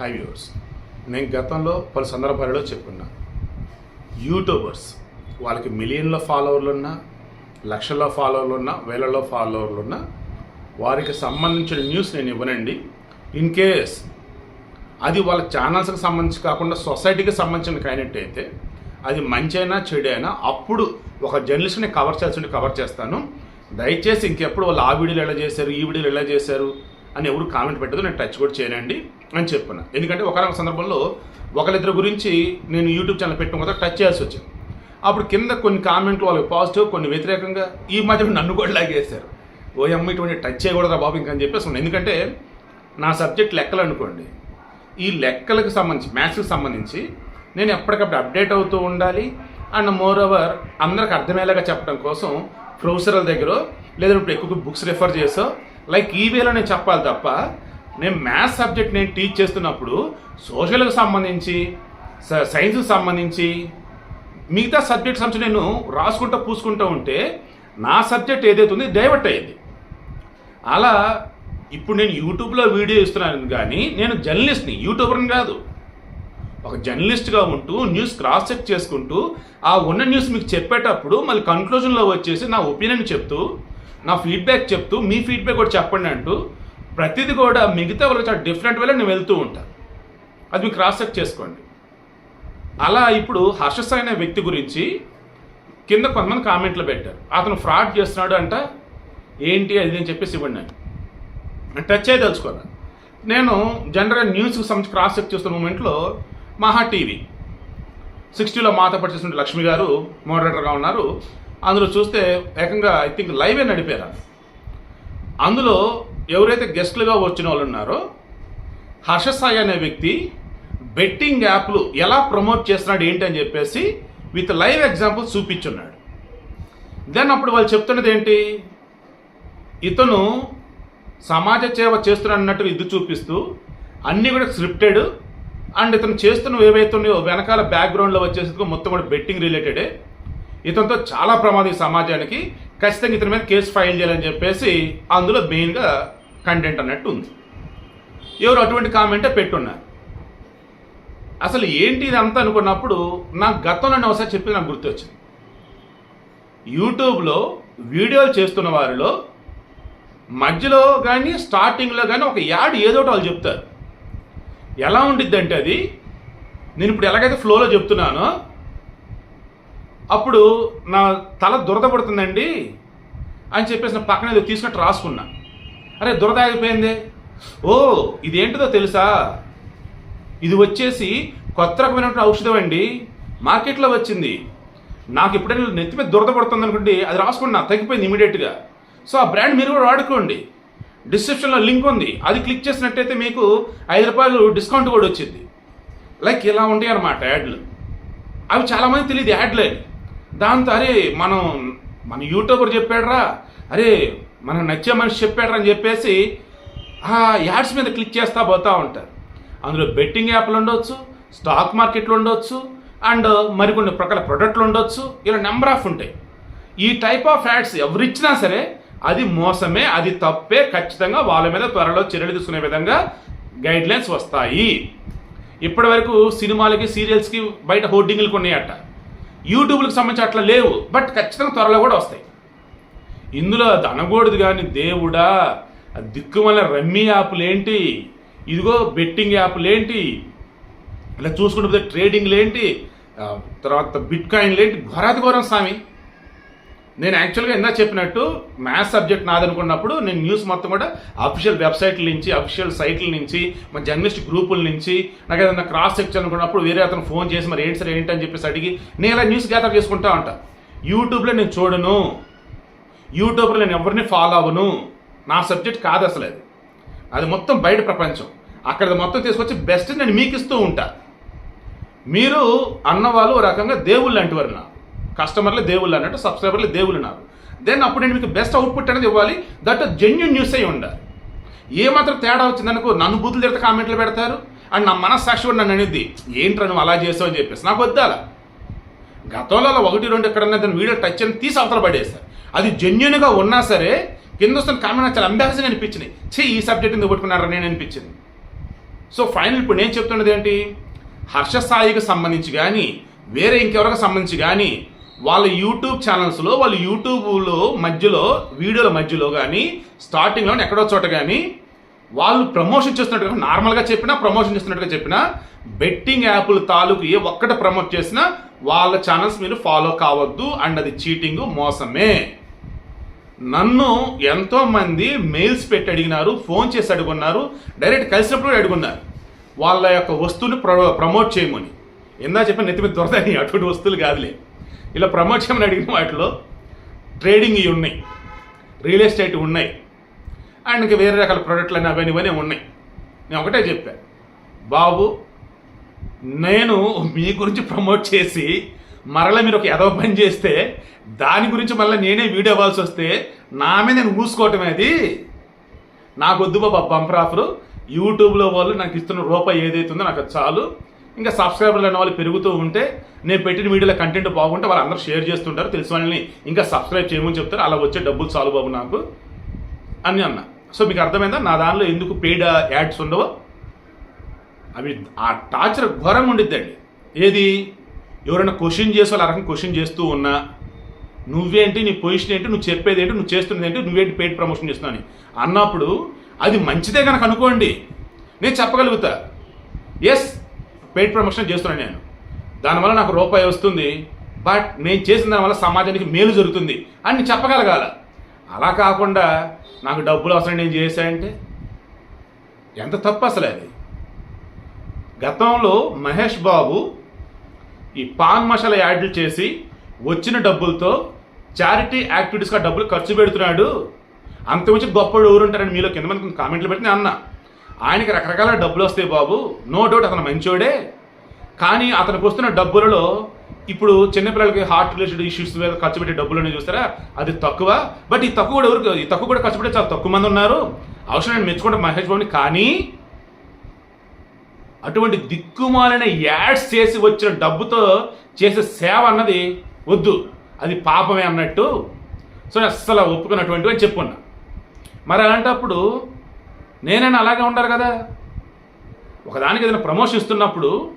High viewers నేను గతంలో పలు సందర్భాలలో చెప్పున్నా యూట్యూబర్స్ వాళ్ళకి మిలియన్ల ఫాలోవర్లు ఉన్నా లక్షల్లో ఫాలోవర్లు ఉన్నా వేలలో ఫాలోవర్లు ఉన్నా వారికి సంబంధించిన న్యూస్ నేను ఇవ్వనండి. ఇన్ కేస్ అది వాళ్ళ ఛానల్స్కి సంబంధించి కాకుండా సొసైటీకి సంబంధించిన కైనట్టయితే అది మంచి అయినా అప్పుడు ఒక జర్నలిస్ట్ని కవర్ చేయాల్సి కవర్ చేస్తాను. దయచేసి ఇంకెప్పుడు వాళ్ళు ఆ వీడియోలు ఎలా చేశారు ఈ వీడియోలు ఎలా చేశారు అని ఎవరు కామెంట్ పెట్టదు నేను టచ్ కూడా చేయనండి. అని చెప్పున్నా ఎందుకంటే ఒకనొక సందర్భంలో ఒకరిద్దరి గురించి నేను యూట్యూబ్ ఛానల్ పెట్టడం కదా టచ్ చేయాల్సి వచ్చింది. అప్పుడు కింద కొన్ని కామెంట్లు వాళ్ళకి పాజిటివ్ కొన్ని వ్యతిరేకంగా ఈ మధ్య నన్ను కూడా లాగేశారు ఓ అమ్మ ఇటువంటి టచ్ చేయకూడదా బాబు ఇంకా అని చెప్పేసి ఎందుకంటే నా సబ్జెక్ట్ లెక్కలు అనుకోండి. ఈ లెక్కలకు సంబంధించి మ్యాథ్స్కి సంబంధించి నేను ఎప్పటికప్పుడు అప్డేట్ అవుతూ ఉండాలి. అండ్ మోర్ ఓవర్ అందరికి అర్థమయ్యేలాగా చెప్పడం కోసం ప్రొఫెసర్ల దగ్గర లేదా ఇప్పుడు ఎక్కువ బుక్స్ రిఫర్ చేసో లైక్ ఈ నేను చెప్పాలి తప్ప నేను మ్యాథ్స్ సబ్జెక్ట్ నేను టీచ్ చేస్తున్నప్పుడు సోషల్కి సంబంధించి స- సైన్స్కి సంబంధించి మిగతా సబ్జెక్ట్ సంబంధించి నేను రాసుకుంటూ పూసుకుంటూ ఉంటే నా సబ్జెక్ట్ ఏదైతే ఉంది డైవర్ట్ అయ్యింది. అలా ఇప్పుడు నేను యూట్యూబ్లో వీడియో ఇస్తున్నాను కానీ నేను జర్నలిస్ట్ని యూట్యూబర్ని కాదు. ఒక జర్నలిస్ట్గా ఉంటూ న్యూస్ క్రాస్ చెక్ చేసుకుంటూ ఆ ఉన్న న్యూస్ మీకు చెప్పేటప్పుడు మళ్ళీ కన్క్లూజన్లో వచ్చేసి నా ఒపీనియన్ చెప్తూ నా ఫీడ్బ్యాక్ చెప్తూ మీ ఫీడ్బ్యాక్ కూడా చెప్పండి అంటూ ప్రతిదీ కూడా మిగతా వాళ్ళు చాలా డిఫరెంట్ వేలో నేను వెళ్తూ ఉంటాను అది మీకు క్రాస్ చెక్ చేసుకోండి. అలా ఇప్పుడు హర్షస్ అనే వ్యక్తి గురించి కింద కొంతమంది కామెంట్లు పెట్టారు. అతను ఫ్రాడ్ చేస్తున్నాడు అంట ఏంటి అది అని చెప్పేసి ఇవ్వండి నేను టచ్ అయ్యి తెలుసుకోవాలి నేను జనరల్ న్యూస్కి సంబంధించి క్రాస్ చెక్ చేస్తున్న మూమెంట్లో మహా టీవీ సిక్స్టీలో మాతో పనిచేస్తున్న లక్ష్మి గారు మోడరేటర్గా ఉన్నారు. అందులో చూస్తే ఏకంగా ఐ థింక్ లైవే నడిపారు? అందులో ఎవరైతే గెస్ట్లుగా వచ్చిన వాళ్ళు ఉన్నారో హర్షసాయి అనే వ్యక్తి బెట్టింగ్ యాప్లు ఎలా ప్రమోట్ చేస్తున్నాడు ఏంటి అని చెప్పేసి విత్ లైవ్ ఎగ్జాంపుల్ చూపించున్నాడు. దెన్ అప్పుడు వాళ్ళు చెప్తున్నది ఏంటి? ఇతను సమాజ సేవ చేస్తున్నట్టు ఇది చూపిస్తూ అన్నీ కూడా స్క్రిప్టెడ్ అండ్ ఇతను చేస్తున్న ఏవైతే ఉన్నాయో వెనకాల బ్యాక్గ్రౌండ్లో వచ్చేసి మొత్తం కూడా బెట్టింగ్ రిలేటెడే ఇతనితో చాలా ప్రమాదం ఈ సమాజానికి. ఖచ్చితంగా ఇతని మీద కేసు ఫైల్ చేయాలని చెప్పేసి అందులో మెయిన్గా కంటెంట్ అన్నట్టు ఉంది. ఎవరు అటువంటి కామెంటే పెట్టున్నారు? అసలు ఏంటి ఇదంతా అనుకున్నప్పుడు నా గతంలో నేను ఒకసారి చెప్పి నాకు గుర్తొచ్చింది. యూట్యూబ్లో వీడియోలు చేస్తున్న వారిలో మధ్యలో కానీ స్టార్టింగ్లో కానీ ఒక యాడ్ ఏదో ఒకటి వాళ్ళు చెప్తారు. ఎలా ఉండిద్ది అంటే అది నేను ఇప్పుడు ఎలాగైతే ఫ్లోలో చెప్తున్నానో అప్పుడు నా తల దురద పడుతుందండి అని చెప్పేసి నా పక్కన ఏదో తీసుకున్నట్టు రాసుకున్నా. అరే దురద ఆగిపోయింది ఓ ఇదేంటిదో తెలుసా? ఇది వచ్చేసి కొత్త రకమైనటువంటి ఔషధం అండి. మార్కెట్లో వచ్చింది. నాకు ఎప్పుడైనా నెత్తి మీద దురద పడుతుంది అనుకోండి అది రాసుకున్నా తగ్గిపోయింది ఇమీడియట్గా సో ఆ బ్రాండ్ మీరు కూడా వాడుకోండి. డిస్క్రిప్షన్లో లింక్ ఉంది. అది క్లిక్ చేసినట్టయితే మీకు ఐదు రూపాయలు డిస్కౌంట్ కూడా వచ్చింది. లైక్ ఇలా ఉంటాయి అన్నమాట యాడ్లు. అవి చాలామంది తెలియదు యాడ్లు. అని దాంతో అరే మనం మన యూట్యూబర్ చెప్పాడరా. అరే మనకు నచ్చే మనిషి చెప్పాడరా అని చెప్పేసి ఆ యాడ్స్ మీద క్లిక్ చేస్తా పోతూ ఉంటారు. అందులో బెట్టింగ్ యాప్లు ఉండొచ్చు స్టాక్ మార్కెట్లు ఉండొచ్చు అండ్ మరికొన్ని ప్రకార ప్రొడక్ట్లు ఉండొచ్చు. ఇలా నెంబర్ ఆఫ్ ఉంటాయి. ఈ టైప్ ఆఫ్ యాడ్స్ ఎవరిచ్చినా సరే అది మోసమే అది తప్పే ఖచ్చితంగా వాళ్ళ మీద త్వరలో చర్యలు తీసుకునే విధంగా గైడ్ లైన్స్ వస్తాయి. ఇప్పటి వరకు సినిమాలకి సీరియల్స్కి బయట హోర్డింగ్లు కొన్నాయట. యూట్యూబ్లకు సంబంధించి అట్లా లేవు బట్ ఖచ్చితంగా త్వరలో కూడా వస్తాయి. ఇందులో అది అనకూడదు కానీ దేవుడా దిక్కుమల రమ్మీ యాప్లు ఏంటి ఇదిగో బెట్టింగ్ యాప్లు ఏంటి ఇలా చూసుకుంటే పోతే ట్రేడింగ్లు ఏంటి తర్వాత బిట్ కాయిన్లు ఏంటి ఘోరాతి ఘోరం స్వామి. నేను యాక్చువల్గా ఇందా చెప్పినట్టు మ్యాథ్స్ సబ్జెక్ట్ నాదనుకున్నప్పుడు నేను న్యూస్ మొత్తం కూడా అఫీషియల్ వెబ్సైట్ల నుంచి అఫీషియల్ సైట్ల నుంచి మన జర్నలిస్ట్ గ్రూపుల నుంచి నాకు ఏదైనా క్రాస్ సెక్షన్ అనుకున్నప్పుడు వేరే అతను ఫోన్ చేసి మరి ఏంటి సార్ ఏంటి? అని చెప్పేసి అడిగి నేను ఇలా న్యూస్ గ్యాదర్ చేసుకుంటా ఉంటా యూట్యూబ్లో నేను చూడను. యూట్యూబ్లో నేను ఎవరిని ఫాలో అవ్వను? నా సబ్జెక్ట్ కాదు అసలు అది. అది మొత్తం బయట ప్రపంచం. అక్కడ మొత్తం తీసుకొచ్చి బెస్ట్ నేను మీకు ఇస్తూ ఉంటా. మీరు అన్నవాళ్ళు ఒక రకంగా దేవుళ్ళు అంటువారు నా కస్టమర్లు దేవుళ్ళు అన్నట్టు సబ్స్క్రైబర్లు దేవుళ్ళు నాకు. దెన్ అప్పుడు నేను మీకు బెస్ట్ అవుట్పుట్ అనేది ఇవ్వాలి. దట్ జెన్యున్ న్యూస్ అయి ఉండాలి. ఏ మాత్రం తేడా వచ్చిందనుకో నన్ను బూతులు తిడితే కామెంట్లు పెడతారు. అండ్ నా మనస్సాక్షి కూడా నన్ను అనేది ఏంట్రా నువ్వు అలా చేసావు? అని చెప్పేసి. నాకు వద్దాల గతంలో అలా ఒకటి రెండు ఎక్కడన్నా దాని వీడియో టచ్ అని తీసి అవతల పడేస్తారు అది జెన్యున్గా ఉన్నా సరే కింద వస్తున్న కామెంట్ చాలా అంబాసిన్ అనిపించింది. చే ఈ సబ్జెక్ట్ ఎందుకు పెట్టుకున్నారా నేను అనిపించింది. సో ఫైనల్ ఇప్పుడు నేను చెప్తున్నది ఏంటి? హర్ష సాయికి సంబంధించి కానీ వేరే ఇంకెవరికి సంబంధించి కానీ వాళ్ళ యూట్యూబ్ ఛానల్స్లో వాళ్ళ యూట్యూబ్లో మధ్యలో వీడియోల మధ్యలో కానీ స్టార్టింగ్లో ఎక్కడో చోట కానీ వాళ్ళు ప్రమోషన్ చేస్తున్నట్టుగా నార్మల్గా చెప్పినా ప్రమోషన్ చేస్తున్నట్టుగా చెప్పినా బెట్టింగ్ యాప్ల తాలూకు ఏ ఒక్కటి ప్రమోట్ చేసినా వాళ్ళ ఛానల్స్ మీరు ఫాలో కావద్దు అండ్ అది చీటింగ్ మోసమే. నన్ను ఎంతోమంది మెయిల్స్ పెట్టి అడిగినారు ఫోన్ చేసి అడుగున్నారు డైరెక్ట్ కలిసినప్పుడు కూడా అడుగున్నారు. వాళ్ళ యొక్క వస్తువుని ప్రమోట్ చేయమని. ఇందా చెప్పిన నెత్తి మీద దొరదని అటువంటి వస్తువులు కాదులే. ఇలా ప్రమోట్ చేయమని అడిగిన వాటిలో ట్రేడింగ్ ఇవి ఉన్నాయి. రియల్ ఎస్టేట్ ఉన్నాయి. అండ్ ఇంకా వేరే రకాల ప్రోడక్ట్లు అని అవన్నీ ఇవన్నీ ఉన్నాయి. నేను ఒకటే చెప్పాను బాబు నేను మీ గురించి ప్రమోట్ చేసి మరలా మీరు ఒక ఎదవ పని చేస్తే దాని గురించి మళ్ళీ నేనే వీడియో అవ్వాల్సి వస్తే నా మీద నేను మూసుకోవటం అది. నాకొద్దు బాబా బంపర్ యూట్యూబ్లో వాళ్ళు నాకు ఇస్తున్న రూపాయి ఏదైతే ఉందో నాకు చాలు. ఇంకా సబ్స్క్రైబర్లు అనే వాళ్ళు పెరుగుతూ ఉంటే నేను పెట్టిన వీడియోలో కంటెంట్ బాగుంటే వాళ్ళు అందరూ షేర్ చేస్తుంటారు. తెలిసిన వాళ్ళని ఇంకా సబ్స్క్రైబ్ చేయమని చెప్తారు. అలా వచ్చే డబ్బులు చాలు బాబు నాకు. అని అన్న. సో మీకు అర్థమైందా? నా దానిలో ఎందుకు పెయిడ్ యాడ్స్ ఉండవో? అవి ఆ టార్చర్ ఘోరంగా ఉండిద్దండి. ఏది? ఎవరైనా క్వశ్చన్ చేసే వాళ్ళు అరకం క్వశ్చన్ చేస్తూ ఉన్నా నువ్వేంటి? నీ పొజిషన్ ఏంటి? నువ్వు చెప్పేది ఏంటి? నువ్వు చేస్తున్నది ఏంటి? నువ్వేంటి పెయిడ్ ప్రమోషన్ చేస్తున్నావు? అని. అన్నప్పుడు అది మంచిదే కనుక అనుకోండి. నేను చెప్పగలుగుతా. ఎస్ పెయిడ్ ప్రమోషన్ చేస్తున్నాను నేను. దానివల్ల నాకు రూపాయి వస్తుంది. బట్ నేను చేసిన దానివల్ల సమాజానికి మేలు జరుగుతుంది. అని నేను చెప్పగలగాల. అలా కాకుండా నాకు డబ్బులు అవసరం నేను చేశానంటే ఎంత తప్పు అసలు అది? గతంలో మహేష్ బాబు ఈ పాన్ మసాలా యాడ్లు చేసి వచ్చిన డబ్బులతో చారిటీ యాక్టివిటీస్గా డబ్బులు ఖర్చు పెడుతున్నాడు. అంతమించి గొప్పడు ఎవరుంటారని మీలో కింద మంది కామెంట్లు పెట్టి అన్న. ఆయనకి రకరకాల డబ్బులు వస్తాయి బాబు. నో డౌట్ అతను మంచోడే. కానీ అతనికి వస్తున్న డబ్బులలో ఇప్పుడు చిన్నపిల్లలకి హార్ట్ రిలేటెడ్ ఇష్యూస్ మీద ఖర్చు పెట్టే డబ్బులు అనేది చూస్తారా? అది తక్కువ. బట్ ఈ తక్కువ కూడా ఎవరికి ఈ తక్కువ కూడా ఖర్చు పెట్టే చాలా తక్కువ మంది ఉన్నారు. అవసరం నేను మెచ్చుకుంటే మహేష్ బాబుని కానీ అటువంటి దిక్కుమాలిన యాడ్స్ చేసి వచ్చిన డబ్బుతో చేసే సేవ అన్నది వద్దు. అది పాపమే అన్నట్టు సో నేను అస్సలు ఒప్పుకున్నటువంటివి అని చెప్పుకున్నా. మరి అలాంటప్పుడు నేనైనా అలాగే ఉండాలి కదా? ఒకదానికి ఏదైనా ప్రమోషన్ ఇస్తున్నప్పుడు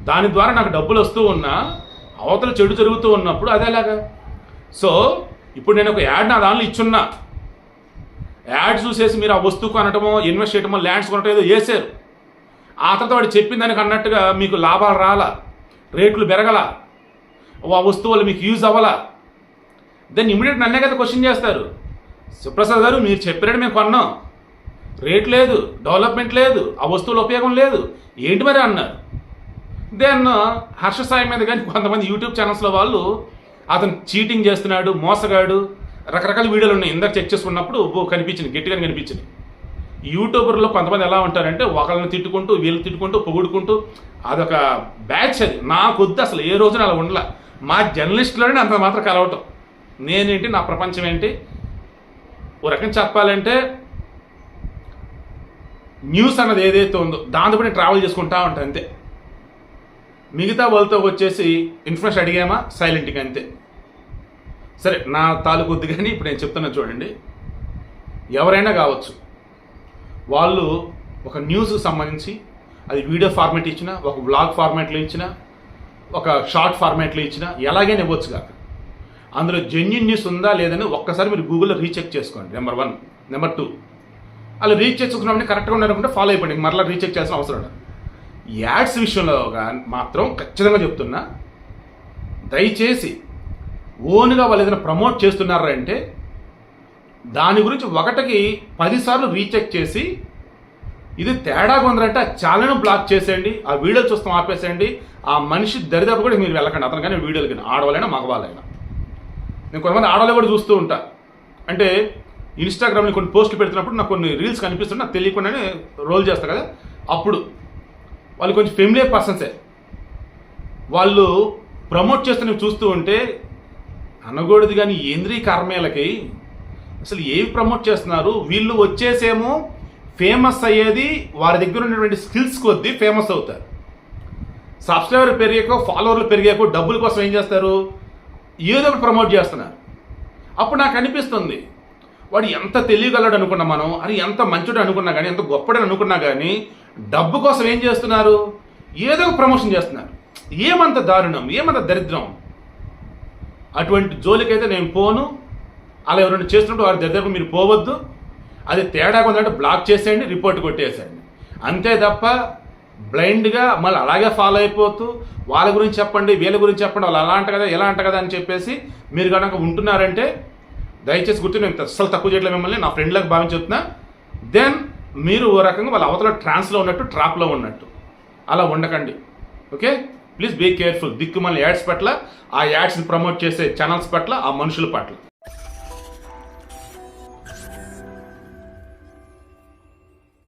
దాని ద్వారా నాకు డబ్బులు వస్తూ ఉన్నా అవతల చెడు జరుగుతూ ఉన్నప్పుడు అదేలాగా సో ఇప్పుడు నేను ఒక యాడ్ నా దానిలో ఇచ్చున్నా. యాడ్ చూసేసి మీరు ఆ వస్తువు కొనటమో ఇన్వెస్ట్ చేయటమో ల్యాండ్స్ కొనటం ఏదో చేశారు. ఆ తర్వాత వాడు చెప్పిన దానికి అన్నట్టుగా మీకు లాభాలు రాలా? రేట్లు పెరగల? ఆ వస్తువులు మీకు యూజ్ అవ్వాలా? దెన్ ఇమీడియట్ నన్నే కదా క్వశ్చన్ చేస్తారు. సుప్రసాద్ గారు మీరు చెప్పినట్టు మేము కొన్నాం. రేట్ లేదు డెవలప్మెంట్ లేదు ఆ వస్తువుల ఉపయోగం లేదు. ఏంటి మరి అన్నారు? దెన్ హర్ష సాయి మీద కానీ కొంతమంది యూట్యూబ్ ఛానల్స్లో వాళ్ళు అతను చీటింగ్ చేస్తున్నాడు మోసగాడు రకరకాల వీడియోలు ఉన్నాయి. ఇందాక చెక్ చేసుకున్నప్పుడు కనిపించింది గట్టిగా కనిపించింది. యూట్యూబర్లో కొంతమంది ఎలా ఉంటారంటే ఒకళ్ళని తిట్టుకుంటూ వీళ్ళు తిట్టుకుంటూ పొగుడుకుంటూ అదొక బ్యాచ్ అది. నాకొద్దు అసలు ఏ రోజున అలా ఉండలే. మా జర్నలిస్టులోనే అంత మాత్రం కలవటం. నేనేంటి నా ప్రపంచం ఏంటి? ఓ రకం చెప్పాలంటే న్యూస్ అన్నది ఏదైతే ఉందో దాంతో నేను ట్రావెల్ చేసుకుంటా ఉంటాను అంతే. మిగతా వాళ్ళతో వచ్చేసి ఇన్ఫర్మేషన్ అడిగామా? సైలెంట్గా అంతే. సరే నా తాలూకొద్దు కానీ ఇప్పుడు నేను చెప్తున్నా చూడండి. ఎవరైనా కావచ్చు. వాళ్ళు ఒక న్యూస్కి సంబంధించి అది వీడియో ఫార్మాట్ ఇచ్చినా ఒక బ్లాగ్ ఫార్మాట్లో ఇచ్చినా ఒక షార్ట్ ఫార్మాట్లో ఇచ్చినా ఎలాగైనా ఇవ్వచ్చు కాక. అందులో జెన్యున్ న్యూస్ ఉందా లేదని ఒక్కసారి మీరు గూగుల్లో రీచెక్ చేసుకోండి నెంబర్ వన్ నెంబర్ టూ అలా రీచ్ చేసుకున్నామని కరెక్ట్గా ఉన్నారనుకుంటే ఫాలో అయిపోయింది మరలా రీచెక్ చేయాల్సిన అవసరం లేదు యాడ్స్ విషయంలో మాత్రం ఖచ్చితంగా చెప్తున్నా దయచేసి ఓన్గా వాళ్ళు ఏదైనా ప్రమోట్ చేస్తున్నారా అంటే దాని గురించి ఒకటికి పదిసార్లు రీచెక్ చేసి ఇది తేడా కొందరంటే ఆ ఛానల్ను బ్లాక్ చేసేయండి ఆ వీడియో చూస్తాం ఆపేసేయండి ఆ మనిషి దరిదాపు కూడా మీరు వెళ్ళకండి. అతను కానీ వీడియోలు కానీ ఆడవాళ్ళైనా మగవాళ్ళైనా. నేను కొంతమంది ఆడవాళ్ళు కూడా చూస్తూ ఉంటా. అంటే ఇన్స్టాగ్రామ్లో కొన్ని పోస్టులు పెడుతున్నప్పుడు నాకు కొన్ని రీల్స్ కనిపిస్తుంటే నాకు తెలియకుండానే రోల్ చేస్తా కదా. అప్పుడు వాళ్ళు కొంచెం ఫెమిలియర్ పర్సన్సే వాళ్ళు ప్రమోట్ చేస్తున్నవి చూస్తూ ఉంటే అనకూడదు కానీ ఏంద్రీ కర్మేలకి అసలు ఏవి ప్రమోట్ చేస్తున్నారు? వీళ్ళు వచ్చేసేమో ఫేమస్ అయ్యేది వారి దగ్గర ఉన్నటువంటి స్కిల్స్ కొద్దీ ఫేమస్ అవుతారు. సబ్స్క్రైబర్ పెరిగాకో ఫాలోవర్లు పెరిగాకో డబ్బుల కోసం ఏం చేస్తారు? ఏదో ఒకటి ప్రమోట్ చేస్తున్నారు. అప్పుడు నాకు అనిపిస్తుంది వాడు ఎంత తెలియగలడు అనుకున్నా మనం అని ఎంత మంచుడు అనుకున్నా కానీ ఎంత గొప్పడని అనుకున్నా కానీ డబ్బు కోసం ఏం చేస్తున్నారు? ఏదో ఒక ప్రమోషన్ చేస్తున్నారు. ఏమంత దారుణం ఏమంత దరిద్రం. అటువంటి జోలికైతే నేను పోను అలా ఎవరైనా చేస్తుంటే వారి దగ్గరకు మీరు పోవద్దు. అది తేడా కొందంటే బ్లాక్ చేసేయండి రిపోర్ట్ కొట్టేసేయండి. అంతే తప్ప బ్లైండ్గా మళ్ళీ అలాగే ఫాలో అయిపోతూ వాళ్ళ గురించి చెప్పండి వీళ్ళ గురించి చెప్పండి వాళ్ళు అలా అంట కదా ఎలా అంట కదా అని చెప్పేసి మీరు కనుక ఉంటున్నారంటే దయచేసి గుర్తు నేను అస్సలు తక్కువ చేయట్లేదు మిమ్మల్ని నా ఫ్రెండ్లకు భావించి చెప్తున్నా. దెన్ మీరు ఓ రకంగా వాళ్ళ అవతల ట్రాన్స్లో ఉన్నట్టు ట్రాప్లో ఉన్నట్టు. అలా ఉండకండి. ఓకే ప్లీజ్ బీ కేర్ఫుల్ దిక్కుమల్లి యాడ్స్ పట్ల ఆ యాడ్స్ని ప్రమోట్ చేసే ఛానల్స్ పట్ల ఆ మనుషుల పట్ల.